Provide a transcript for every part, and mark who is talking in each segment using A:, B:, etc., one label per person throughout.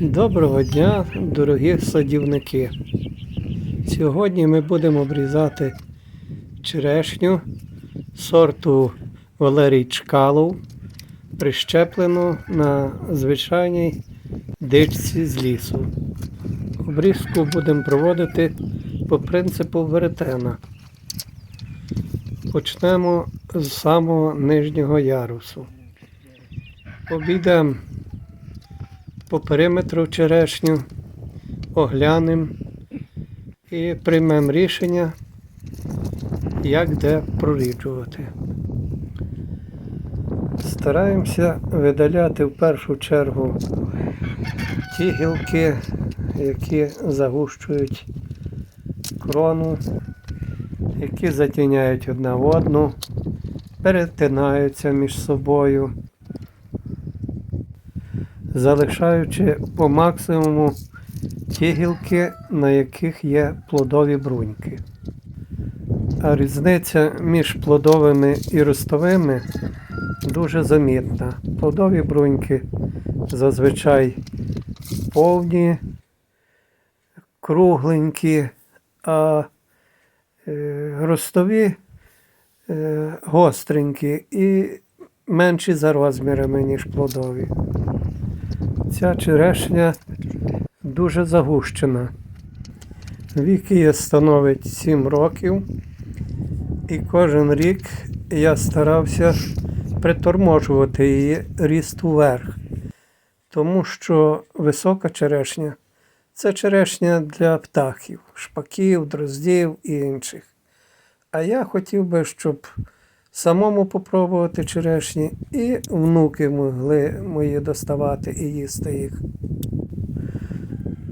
A: Доброго дня, дорогі садівники. Сьогодні ми будемо обрізати черешню сорту Валерій Чкалов, прищеплену на звичайній дичці з лісу. Обрізку будемо проводити по принципу веретена. Почнемо з самого нижнього ярусу. Обійдемо по периметру черешню, оглянемо і приймемо рішення, як де проріджувати. Стараємося видаляти в першу чергу ті гілки, які загущують крону, які затіняють одна в одну, перетинаються між собою залишаючи по максимуму ті гілки, на яких є плодові бруньки. А різниця між плодовими і ростовими дуже замітна. Плодові бруньки зазвичай повні, кругленькі, а е, ростові е, гостренькі і менші за розмірами, ніж плодові. Ця черешня дуже загущена. Вік її становить 7 років, і кожен рік я старався приторможувати її ріст уверх, тому що висока черешня це черешня для птахів, шпаків, дроздів і інших. А я хотів би, щоб самому попробувати черешні, і внуки могли мої доставати і їсти їх.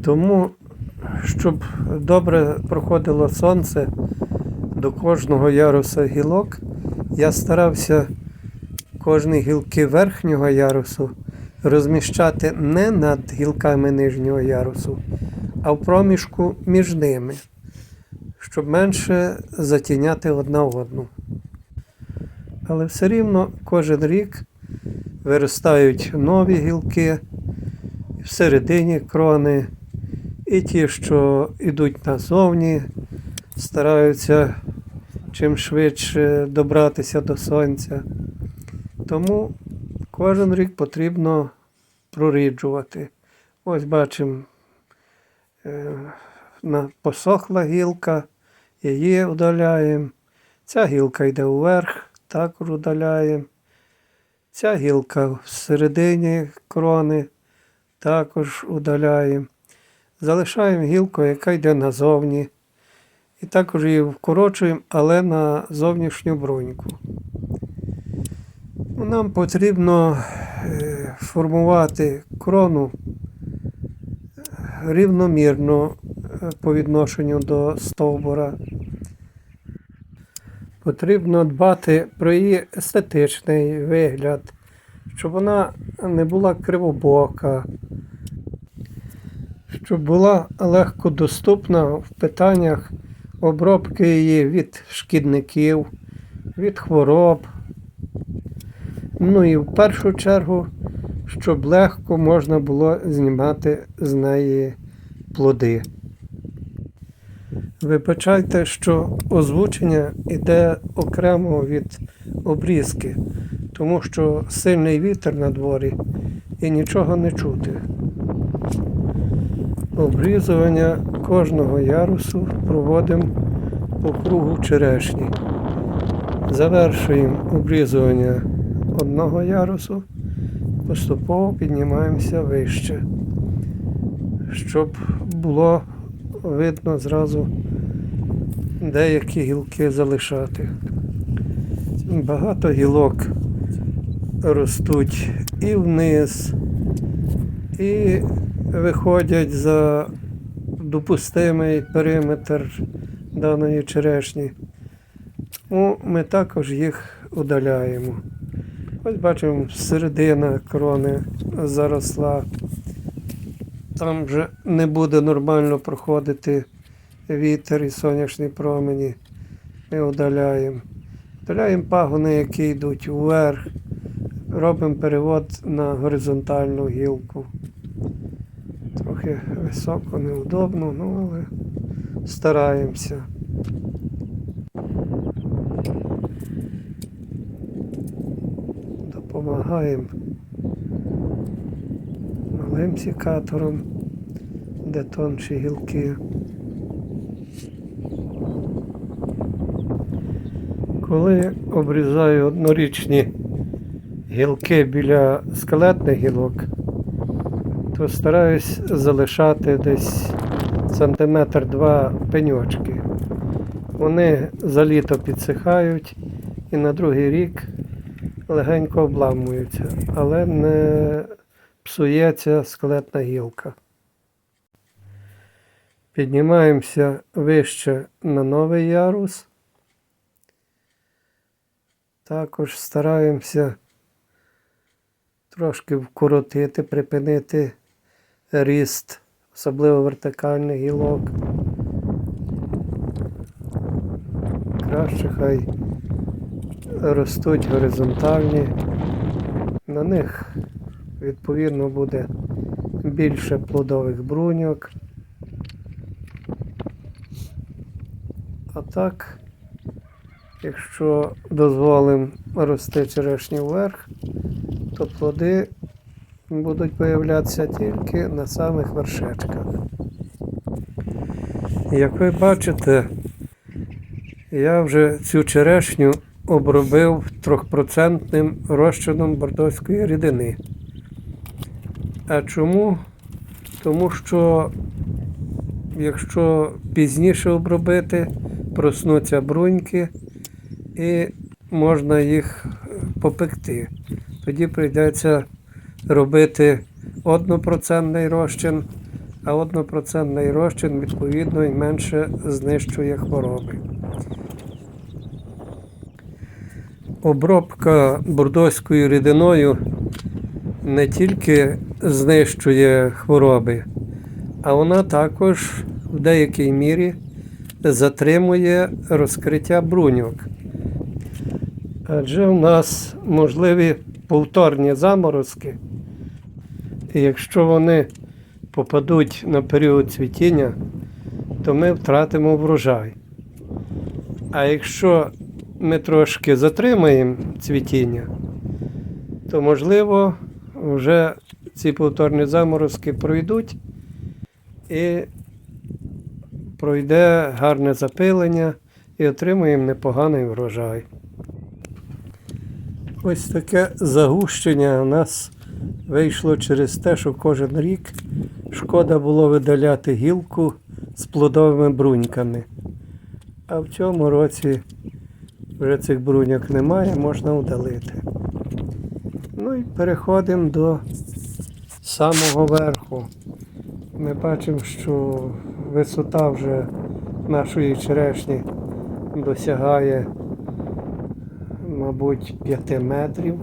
A: Тому, щоб добре проходило сонце до кожного яруса гілок, я старався кожні гілки верхнього ярусу розміщати не над гілками нижнього ярусу, а в проміжку між ними, щоб менше затіняти одна одну. Але все рівно кожен рік виростають нові гілки всередині крони, і ті, що йдуть назовні, стараються чим швидше добратися до сонця. Тому кожен рік потрібно проріджувати. Ось бачимо, е, посохла гілка, її удаляємо. Ця гілка йде вверх, також удаляємо. Ця гілка всередині крони також удаляємо. Залишаємо гілку, яка йде назовні. І також її вкорочуємо, але на зовнішню бруньку. Ну, Нам потрібно е, формувати крону рівномірно е, по відношенню до стовбура. Потрібно дбати про її естетичний вигляд, щоб вона не була кривобока, щоб була легко доступна в питаннях обробки її від шкідників, від хвороб. Ну і в першу чергу, щоб легко можна було знімати з неї плоди. Вибачайте, що озвучення йде окремо від обрізки, тому що сильний вітер на дворі і нічого не чути. Обрізування кожного ярусу проводимо по кругу черешні. Завершуємо обрізування одного ярусу, поступово піднімаємося вище, щоб було видно зразу деякі гілки залишати. Багато гілок ростуть і вниз, і виходять за допустимий периметр даної черешні. Тому ми також їх удаляємо. Ось бачимо, середина крони заросла. Там вже не буде нормально проходити вітер і сонячні промені. Ми удаляємо. Удаляємо пагони, які йдуть вверх. Робимо перевод на горизонтальну гілку. Трохи високо, неудобно, ну але стараємося. Допомагаємо малим сікатором, де тонші гілки. Коли обрізаю однорічні гілки біля скелетних гілок, то стараюсь залишати десь сантиметр два пеньочки. Вони за літо підсихають і на другий рік легенько обламуються, але не псується скелетна гілка. Піднімаємося вище на новий ярус. Також стараємося трошки вкоротити, припинити ріст, особливо вертикальних гілок. Краще хай ростуть горизонтальні. На них відповідно буде більше плодових бруньок. А так, якщо дозволимо рости черешню вверх, то плоди будуть появлятися тільки на самих вершечках. Як ви бачите, я вже цю черешню обробив 3% розчином бордоської рідини. А чому? Тому що якщо пізніше обробити, проснуться бруньки і можна їх попекти. Тоді прийдеться робити однопроцентний розчин, а однопроцентний розчин відповідно і менше знищує хвороби. Обробка бордоською рідиною не тільки знищує хвороби, а вона також в деякій мірі затримує розкриття бруньок. Адже в нас можливі повторні заморозки, і якщо вони попадуть на період цвітіння, то ми втратимо врожай. А якщо ми трошки затримаємо цвітіння, то можливо вже ці повторні заморозки пройдуть і пройде гарне запилення і отримаємо непоганий врожай. Ось таке загущення у нас вийшло через те, що кожен рік шкода було видаляти гілку з плодовими бруньками. А в цьому році вже цих бруньок немає, можна удалити. Ну і переходимо до самого верху. Ми бачимо, що висота вже нашої черешні досягає, мабуть, 5 метрів.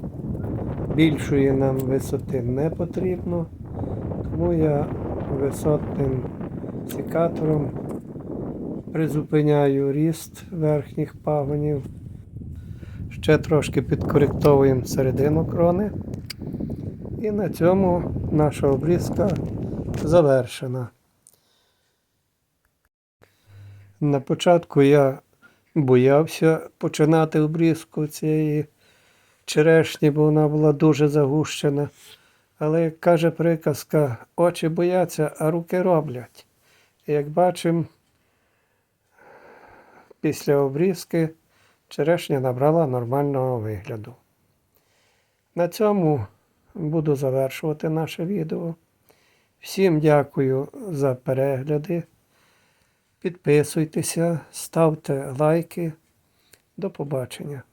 A: Більшої нам висоти не потрібно, тому я висотним секатором призупиняю ріст верхніх пагонів. Ще трошки підкоректовуємо середину крони. І на цьому наша обрізка завершена. На початку я боявся починати обрізку цієї черешні, бо вона була дуже загущена. Але, як каже приказка, очі бояться, а руки роблять. І як бачимо, після обрізки черешня набрала нормального вигляду. На цьому буду завершувати наше відео. Всім дякую за перегляди. Підписуйтеся, ставте лайки. До побачення.